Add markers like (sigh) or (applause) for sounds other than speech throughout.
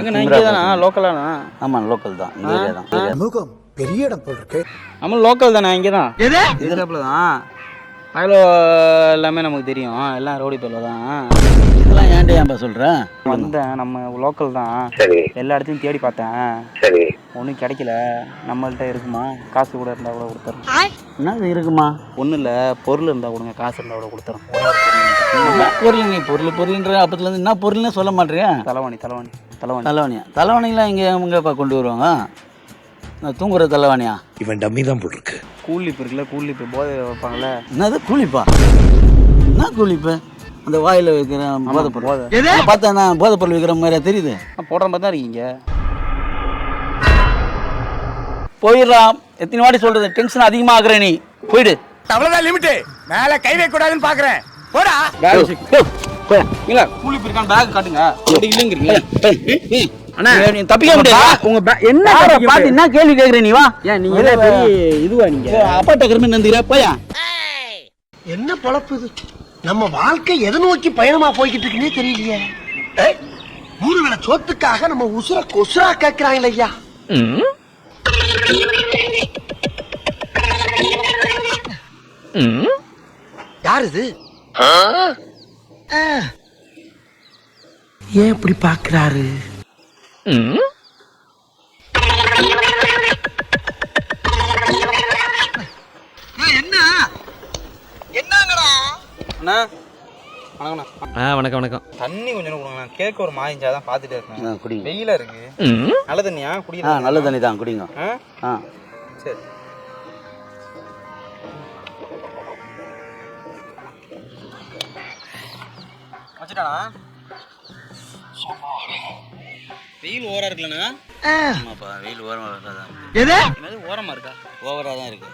எங்கண்ணா இங்கே தானா லோக்கலாண்ணா ஆமாம் லோக்கல் தான். இந்த ஏரியா. தான் பெரிய இடம் போல் இருக்கு. நம்ம லோக்கல் தானே இங்கே தான் இதுல தான். அவ்வளோ எல்லாமே நமக்கு தெரியும். எல்லாம் ரோடி தான் இதெல்லாம் ஏன்டா ஏன்பா சொல்கிறேன் வந்தேன். நம்ம லோக்கல் தான். எல்லா இடத்தையும் தேடி பார்த்தேன். ஒன்றும் கிடைக்கல. நம்மள்ட்ட இருக்குமா? காசு கூட இருந்தால் கூட கொடுத்துறேன். என்னது இருக்குமா? ஒன்றும் இல்லை. பொருள் இருந்தால் கொடுங்க. காசு இருந்தால் கூட கொடுத்துறேன். என்ன பொருள் நீ? பொருள் பொருள்ன்ற அப்பத்துலேருந்து என்ன பொருள்னே சொல்ல மாட்டேறியா? தலைவாணி தலைவாணி. தலைவாணி. தலைவணியா? தலைவணிலாம் இங்கே எங்கேப்பா கொண்டு வருவாங்க? நான் தூங்குற தலைவணியா? இவன் டம்மி தான் போல் இருக்கு கூலிப்பு இருக்குல்ல கூலிப்பு போதை வைப்பாங்கல்ல. என்னது கூலிப்பா? என்ன கூலிப்பு? அந்த வாயில் வைக்கிற போதை பொருள். போதை. பார்த்தா நான் போதை பொருள் வைக்கிற மாதிரியா தெரியுது. போடுற மாதிரி தான் இருக்கீங்க போயிடலாம். எத்தனை வாட்டி சொல்கிறது டென்ஷன் அதிகமாக ஆகுற நீ. போயிடு. அவ்வளவுதான் லிமிட் மேல கை வைக்க கூடாதுன்னு பாக்குறேன். போடா. இல்ல கூலிப்பு இருக்கான்னு பேக் காட்டுங்க. அப்படி இல்லைங்கிறீங்க. அண்ணா நீ தப்பிக்க முடியாது? உங்க என்ன என்ன கேள்வி கேட்குற நீ வா. ஏன் நீங்க பெரிய இதுவா நீங்க? அப்பாட்ட கிருமி நந்திரா போயா. என்ன பொழப்பு இது? நம்ம வாழ்க்கை எதை நோக்கி பயணமா போய்கிட்டு இருக்குன்னே தெரியலையே. மூணு வேளை சோத்துக்காக நம்ம உசுர கொசுரா கேட்கிறாங்களே ஐயா. யார் இது. ஏன் இப்படி பாக்குறாரு என்ன என்னங்கடா அண்ணா வணக்கண்ணா ஆ வணக்கம் வணக்கம். தண்ணி கொஞ்சம் கொடுங்கண்ணா. கேட்க ஒரு மாயிஞ்சா தான் பார்த்துட்டே இருக்கேன். குடிங்க. வெயிலா இருக்கு. நல்ல தண்ணியா? குடிக்கலாம் நல்ல தண்ணி தான் குடிங்க. ஆ? ஆ. சரி. வச்சுட்டானா வெயில் ஓவரா இருக்குல்லண்ணா. ஆமாப்பா வெயில் ஓரமாக இருக்காதான் எது? என்னது ஓரமா இருக்கா? ஓவராக தான் இருக்கு.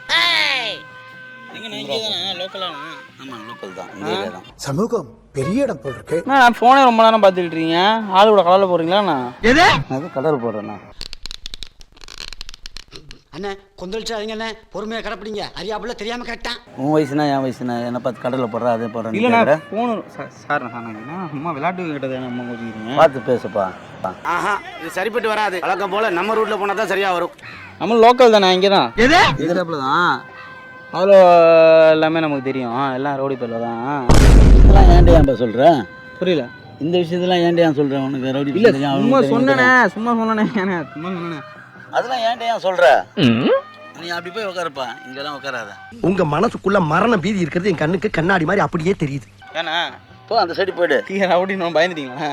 சமூகம் பெரிய இடம் போல் இருக்கு. நான் ஃபோனே ரொம்ப நேரம் பார்த்துட்டு இருக்கீங்க. ஆளு கூட கலரில் போகிறீங்களாண்ணா எது? அது கடல் போடுறேண்ணா. அண்ணே கொந்தளிச்சாதீங்க அண்ணே பொறுமையா கிடப்பிடிங்க. அறியாப்புல தெரியாம கேட்டான் உன் வயசுனா என் வயசுனா என்ன பார்த்து கடலில் போடுற அதே போடுறேன் இல்லைண்ணா ஃபோனு சார் நான் சொன்னேங்கண்ணா அம்மா விளையாட்டு கிட்டது நம்ம கொஞ்சம் பார்த்து பேசுப்பா. ஆஹா இது சரிப்பட்டு வராது. வழக்கம் போல நம்ம ரூட்ல போனா தான் சரியா வரும். நம்ம லோக்கல் தானே இங்கே தான். எது? இதுல தான். அவ்வளோ எல்லாமே நமக்கு தெரியும். எல்லாம் ரோடி பேரில் தான். இதெல்லாம் ஏன்டா ஏன்பா சொல்கிறேன் புரியல. இந்த விஷயத்தெல்லாம் ஏன்டா ஏன் சொல்கிறேன் உனக்கு ரவுடி இல்ல சும்மா சொன்னனே சும்மா சொன்னனே சும்மா சொன்னனே. அதெல்லாம் ஏன்டா ஏன் சொல்கிற நீ அப்படி போய் உட்காருப்பா இங்கெல்லாம் உட்காராத உங்க மனசுக்குள்ள மரண பீதி இருக்கிறது என் கண்ணுக்கு கண்ணாடி மாதிரி அப்படியே தெரியுது. ஏண்ணா போ அந்த சைடு போயிடு. (laughs) டீ ரவுடின்னு பயந்துட்டீங்களா?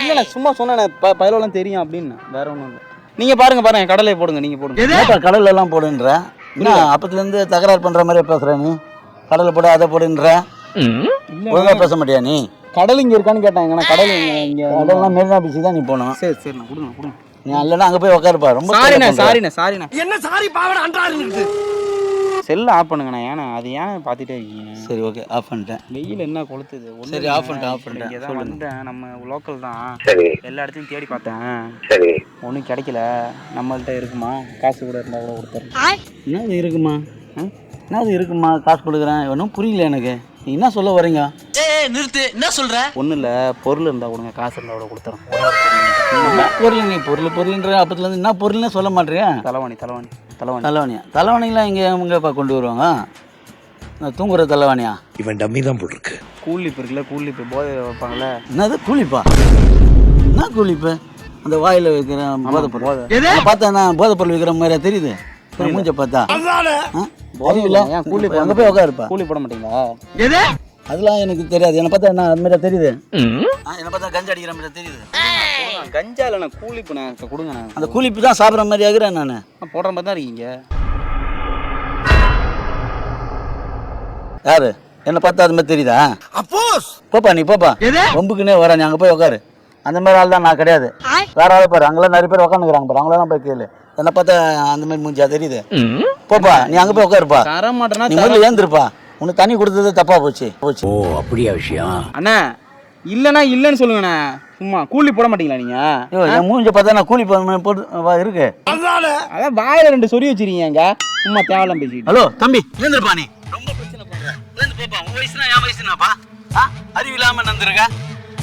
இல்லைண்ணே சும்மா சொன்னேண்ணே ப பயலெல்லாம் தெரியும் அப்படின்னு. வேற ஒன்றும் இல்லை. நீங்கள் பாருங்க பாருங்க கடலை போடுங்க நீங்கள் போடுங்க. கடல்ல எல்லாம் போடுன்ற? என்ன அப்பத்துலேருந்து தகராறு பண்ணுற மாதிரி பேசுகிற நீ? கடலில் போடு அதை போடுன்ற? ஒழுங்கா பேச மாட்டியா நீ? கடல் இங்கே இருக்கான்னு கேட்டாங்கண்ணா கடல் இங்கே இங்கே கடல்லாம் மெரினா பீச்சு தான் நீ போகணும். சரி சரிண்ணா கொடுங்க கொடுங்க. நீ இல்லைன்னா அங்கே போய் உட்காருப்பா ரொம்ப சாரிண்ணே. சாரிண்ணே சாரிண்ணே என்ன சாரி பாவன அன்றாரு செல்லை ஆஃப் பண்ணுங்கண்ணா ஏன்னா அது ஏன் பார்த்துட்டே இருக்கீங்க? சரி ஓகே ஆஃப் பண்ணிட்டேன். வெயில் என்ன கொளுத்துது? சரி, off பண்ணிட்டேன், off பண்ணிட்டேன். வந்தேன் நம்ம லோக்கல் தான். சரி. எல்லா இடத்தையும் தேடி பார்த்தேன். சரி. ஒன்றும் கிடைக்கல. நம்மள்ட்ட இருக்குமா? காசு கூட இருந்தால் கூட கொடுத்துறேன். என்னது இருக்குமா? ஆ? என்னது இருக்குமா? காசு கொடுக்குறேன். ஒன்றும் புரியல எனக்கு. நீ என்ன சொல்ல வரீங்க ஏய் நிறுத்து. என்ன சொல்ற? ஒன்றும் இல்லை பொருள் இருந்தால் கொடுங்க காசு இருந்தால் கூட கொடுத்துறேன். என்ன (laughs) பொருள் நீ பொருள் பொருள்ன்ற அப்பத்துலேருந்து என்ன பொருள்னே சொல்ல மாட்டேறியா? தலைவாணி தலைவாணி தலைவாணி. தலைவணியா? தலைவணிலாம் இங்கே எங்கேப்பா கொண்டு வருவாங்க. நான் தூங்குற தலைவணியா? இவன் டம்மி தான் போல் இருக்கு கூலிப்பு இருக்குல்ல கூலிப்பு போதை வைப்பாங்கல்ல. என்னது கூலிப்பா? என்ன கூலிப்பு? அந்த வாயில் வைக்கிற போதை. பொருள் பார்த்தா நான் போதை பொருள் வைக்கிற மாதிரியா தெரியுது? ஒரு மூஞ்ச பார்த்தா. ஆ? அறிவில்ல ஏன் கூலி அங்கே போய் உட்காருப்பா கூலி போட மாட்டீங்களா? எது? அதெல்லாம் எனக்கு தெரியாது. என்னை பார்த்தா என்ன அது மாதிரியா தெரியுது? ஆ, என்னை பார்த்தா கஞ்சா அடிக்கிற மாதிரி தெரியுது? கஞ்சா இல்லைண்ணா கூலிப்பு நான் கொடுங்கண்ணா அந்த கூலிப்பு தான் சாப்பிட்ற மாதிரி ஆகுறேன் நான். நான் போடுற மாதிரி தான் இருக்கீங்க. யாரு? என்னை பார்த்தா அது மாதிரி தெரியுதா? அப்போஸ் போப்பா நீ போப்பா. எது? ரொம்புக்குன்னே வர நீ அங்கே போய் உட்காரு அந்த மாதிரி ஆள் தான் நான் கிடையாது. வேற ஆள் பாரு அங்கெல்லாம் நிறைய பேர் உட்காந்துக்கிறாங்க பாரு அவங்களாம் போய் கேளு. என்னை பார்த்தா அந்த மாதிரி மூஞ்சியா தெரியுது? போப்பா நீ அங்கே போய் உட்காருப்பா தர மாட்டேன்னா நீ முதல்ல ஏந்திருப்பா. உனக்கு தண்ணி கொடுத்தது தப்பா போச்சு. போச்சு ஓ அப்படியா விஷயம்? அண்ணா இல்லைண்ணா இல்லைன்னு சொல்லுங்கண்ணா. சும்மா கூலி போட மாட்டீங்களா நீங்க? என் மூஞ்ச பார்த்தா நான் கூலி போட போட்டு இருக்கு. அதான் வாயில ரெண்டு சொறி வச்சிருக்கீங்க சும்மா தேவலாம் பேசிட்டு ஹலோ தம்பி. ஏந்திருப்பா நீ. ரொம்ப பிரச்சனை பண்ற. ஏந்து போப்பா. உன் வயசுனா என் வயசுனாப்பா? ஆ? அறிவு இல்லாம நந்திருக்க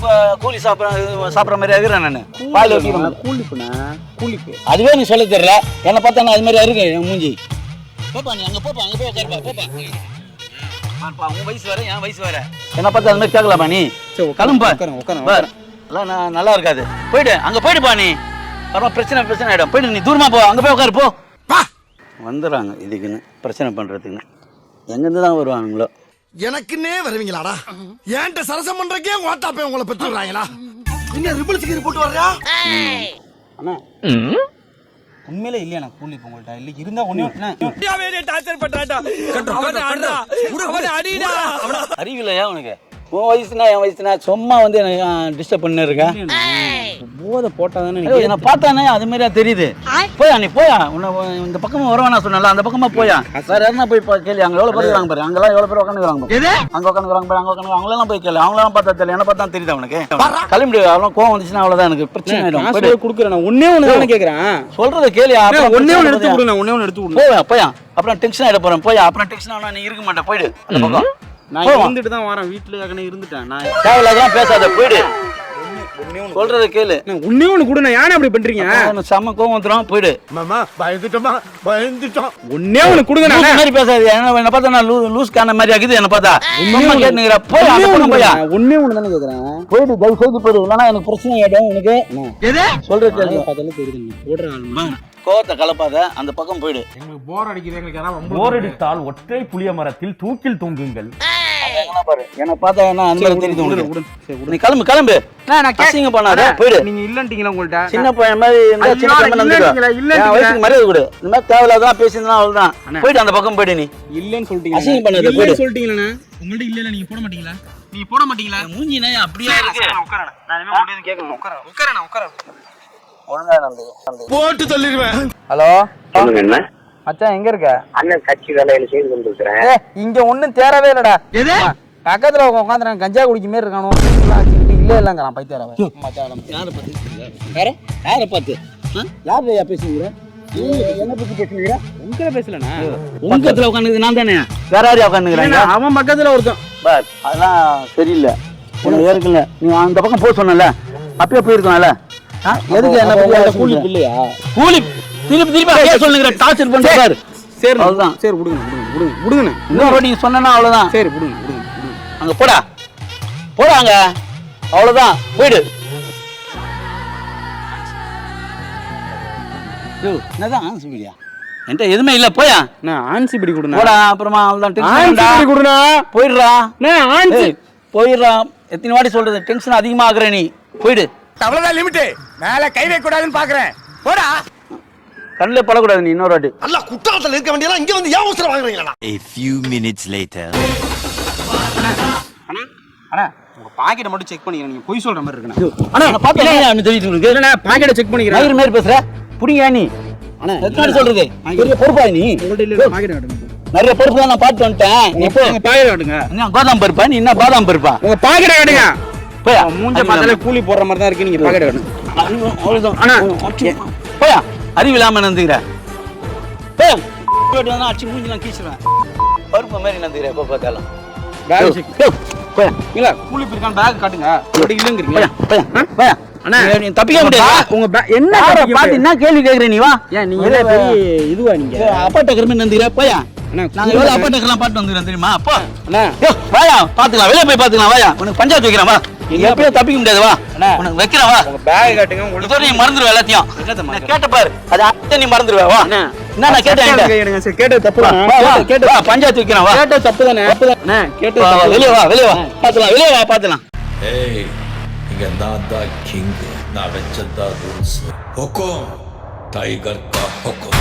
கு- கூலி சாப்பிட்ற சாப்பிட்ற மாதிரி இருக்கிறேன் நான்? வாயில் வைக்கிறேன் கூலிப்புண்ணா கூலிப்பு அதுவே நீ சொல்ல தெரியல. என்னை பார்த்தா நான் அது மாதிரி இருக்கு என் மூஞ்சி. போப்பா நீ அங்கே போப்பா அங்கே போய் உட்காருப்பா போப்பா. உன் வயசு வேற என் வயசு வேற. என்ன பார்த்தா அது மாதிரி கேட்கலாமா நீ? சரி, உட்காரு, கிளம்புப்பா உட்காருங்க, உட்காருங்க, பார். எல்லாம் நான் நல்லா இருக்காது. போயிடு. அங்கே போயிடுப்பா நீ. அப்புறம் பிரச்சனை பிரச்சனை ஆகிடும் போயிடு நீ. தூரமா போ. அங்கே போய் உட்காரு போ. வந்துடுறாங்க. இதுக்குன்னு பிரச்சனை பண்ணுறதுக்குன்னு எங்கேருந்து தான் வருவானுங்களோ? எனக்குன்னே வருவீங்களாடா. ஏன்ட்ட சரசம் பண்றக்கே ஓட்டாப்பே உங்களை பெற்று விடுறாங்களா? இன்னும் ரிப்பல்ஸுக்கு போட்டு வர்றியா? அண்ணா. உண்மையிலே இல்லையாண்ணா கூலிப்பு உங்கள்கிட்ட இல்லை இருந்தால் ஒன்றே அறிவில்லையா உனக்கு? உன் வயசுனா என் வயசுனா சும்மா வந்து எனக்கு டிஸ்டர்ப் பண்ணி இருக்கேன் போதை போட்டால் தானே பார்த்தானே? அது மாதிரியா தெரியுது. போயா நீ? போயா? உன்னை இந்த பக்கமா வருவானா சொன்னல அந்த பக்கமா போயா? வேற யாருன்னா போய் பா- கேளு அங்க எவ்வளவு பேர் இருக்காங்க பாரு. அங்கெல்லாம் எவ்வளவு பேர் உட்காந்துக்கிறாங்க அங்க உட்காந்துக்கிறாங்க பாரு அங்க உட்காந்து அவங்களெல்லாம் போய் கேளு. அவங்களெல்லாம் பார்த்தா தெரியல. என்ன பார்த்தா தெரியுது அவனுக்கு கிளம்பி அவ்வளோ கோவம் வந்துச்சுன்னா அவ்வளவுதான் எனக்கு. பிரச்சனை ஆயிடும். கொடுக்குறேன் நான் ஒன்றே ஒன்று தானே கேட்குறேன் சொல்றத கேளு அப்புறம் ஒன்றே எடுத்து. கொடுங்க ஒன்றே ஒன்று எடுத்து கொடுங்க போயா போயா. அப்புறம் டென்ஷன் ஆயிட போறேன். போயா. அப்புறம் டென்ஷன் ஆனா நீ இருக்க மாட்டே போயிடு. அந்த பக்கம். நான். இருந்துட்டு தான் வரேன். வீட்டில் ஏற்கனவே இருந்துட்டேன். நான் தேவையில்லாதான் பேசாத போயிடு. சொல்றத கேளு. நான் ஒன்றே ஒன்று கூட நான் ஏன் அப்படி பண்ணுறீங்க அவனுக்கு செம்ம கோவம் வந்துடும் போயிடு. மாமா பயந்துட்டோமா? பயந்துட்டோம். ஒன்றே ஒன்று கொடுங்க நான் மாதிரி பேசாது. என்ன என்ன பார்த்தா நான் லூ- லூஸ் கான மாதிரி ஆகுது என்ன பார்த்தா. சும்மா கேட்டுங்கிற போய் அந்த பக்கம் போயா. ஒன்றே ஒன்று தானே கேட்குறேன் போயிடு தயவு செய்து போயிடு. இல்லைன்னா எனக்கு பிரச்சனை ஆயிடும் உனக்கு எது? சொல்றது கேளு. பார்த்தாலே தெரியுது ஆள் கோவத்தை கலப்பாத. அந்த பக்கம் போயிடு. போர் அடித்தால் ஒற்றை புளிய மரத்தில் தூக்கில் தொங்குங்கள். பாரு என்ன பார்த்தா என்ன அந்த மாதிரி தெரியுது. நீ கிளம்பு கிளம்பு. நான் அசிங்க பண்ணாத போயிடு. நீங்க இல்லன்ட்டீங்களா உங்கள்ட்ட? சின்ன பையன் மாதிரி இருந்தா சின்ன பையன் இல்லைங்களா, வந்துடுவா. இல்லைங்களா. என் வயசுக்கு மரியாதை கொடு. இந்த மாதிரி தேவையில்லாதான் பேசியிருந்தா அவ்வளவுதான். போயிடு அந்த பக்கம் போயிடு நீ. இல்லன்னு சொல்லிட்டீங்க அசிங்கம் பண்ணாத, போயிடு. சொல்லிட்டீங்களா உங்கள்ட்ட இல்ல நீங்க போட மாட்டீங்களா? நீங்க போட மாட்டீங்களா? மூஞ்சி நான் அப்படியே இருக்கு. நான் இனிமே கேட்கணும் ஒழுங்கா நடந்து நடந்து. போட்டு தள்ளிடுவேன். ஹலோ? என்ன? மச்சான் எங்க இருக்க? அண்ணன் கட்சி வேலையில செய்து கொண்டிருக்கிறேன் இங்க ஒண்ணும் தேரவே இல்லடா. எது? பக்கத்துல உட்காந்து நான் கஞ்சா குடிக்க மாதிரி இருக்கானோ? இல்ல இல்லங்கிறான் பைத்தியாரவன் யாரை பார்த்து யார? யாரை பார்த்து ஆ? யார் ஐயா பேசுகிறீங்க என்ன பத்தி பேசுகிறீங்க உங்களை பேசலண்ணா? உங்க இடத்துல உட்காந்துது நான் தானே? வேற யாரையா உட்காந்துக்கிறாங்க அவன் பக்கத்துல ஒருத்தன். பார் அதெல்லாம் சரியில்லை. உனக்கு ஏற்கல நீ அந்த பக்கம் போக சொன்னல. அப்பயே போயிருக்கோம்ல ஆ? எதுக்கு என்ன கூலி இல்லையா கூலி திருப்பி திருப்பி அதே சொல்லுங்கிற டார்ச்சர் பண்ணி பாரு. சரி அவ்வளவுதான். சரி விடுங்க விடுங்க விடுங்க விடுங்கண்ணே. இன்னொரு வாட்டி நீ சொன்னா அவ்வளவுதான். சரி விடுங்க விடுங்க விடுங்க. அங்க போடா. போடா அங்க. அவ்வளவுதான். போயிடு என்னதான் ஆன்சர் மீடியா என்கிட்ட எதுவுமே இல்ல போயா. நான் ஆன்சி பிடி கொடுண்ணா. போடா அப்புறமா அவ்வளவுதான் ஆன்சி பிடி கொடுண்ணா. போயிடுறா. நான் ஆன்சி. போயிடுறா. எத்தனை வாட்டி சொல்றது? டென்ஷன் அதிகமா ஆகுற நீ. போயிடு. அவ்வளவுதான் லிமிட் மேல கை வைக்க கூடாதுன்னு பாக்குறேன். போடா. கண்ணில் படக்கூடாது நீ இன்னொரு வாட்டி. நல்லா குற்றாலத்துல இருக்க வேண்டியதெல்லாம் இங்க வந்து ஏன் அவசரம் வாங்குறீங்களா? A few minutes later. அண்ணா உங்க பாக்கெட்டை மட்டும் செக் பண்ணிக்கிறேன். நீங்க பொய் சொல்ற மாதிரி இருக்குண்ணா. அண்ணா நான் பார்த்தா என்ன தெரியுது உனக்கு இல்லண்ணா பாக்கெட்டை செக் பண்ணிக்கிறேன். மயிர் மாதிரி பேசுற? புடிங்க நீ? அண்ணா எத்தனை சொல்றது? பெரிய பொறுப்பா நீ? உங்கள்ட்ட இல்ல பாக்கெட் காட்டுங்க. நிறைய பொறுப்பு தான் நான் பார்த்து வந்துட்டேன். நீ போ. உங்க பாக்கெட் காட்டுங்க. என்ன கோதாம் பருப்பா? நீ என்ன பாதாம் பருப்பா? உங்க பாக்கெட் காட்டுங்க. போயா. மூஞ்ச பார்த்தாலே கூலி போடுற மாதிரி தான் இருக்கு. நீங்க பாக்கெட் காட்டுங்க. அவ்வளவுதான். அண்ணா. போயா. அறிவு இல்லாம நந்துக்கிற போயா போயிட்டு வந்தா அடிச்சு மூஞ்சி நான் கீச்சுவேன் பருப்பு மாதிரி நந்துக்கிற எப்போ பார்த்தாலும். என்ன கேள்வி கேக்குற நீ வா. நீங்க இதுவா நீங்க? அப்பாட்ட கிருமி நந்துக்கிற போயா. நாங்க எவ்வளவு அப்பாட்டக்கெல்லாம் பாட்டு வந்துக்கிறோம் தெரியுமா? அப்பா வாயா பாத்துக்கலாம் வெளியே போய் பாத்துக்கலாம் வாயா. உனக்கு பஞ்சாயத்து வைக்கிறேன் வா. எப்பயும் தப்பிக்க முடியாது வா. அண்ணா. உனக்கு வைக்கிறேன் வா. உங்க பேக் காட்டுங்க உங்களுக்கு நீ மறந்துடுவ எல்லாத்தையும். நான் கேட்ட பாரு. அது அடுத்த நீ மறந்துடுவ வா. என்ன நான் கேட்டேன் சரி, கேட்டது தப்பு வா, தானே? வா, பஞ்சாயத்து வைக்கிறேன் வா. கேட்டது தப்பு தானே? வா, தப்பு. வெளியே வா வெளியே வா. பாத்துலாம் வெளியே வா பாத்துலாம் Hey, இங்க நான் தான் கிங் நான் வச்சதா ரூல்ஸ் ஹொக்கோம் டைகர் கா ஹொக்கோம்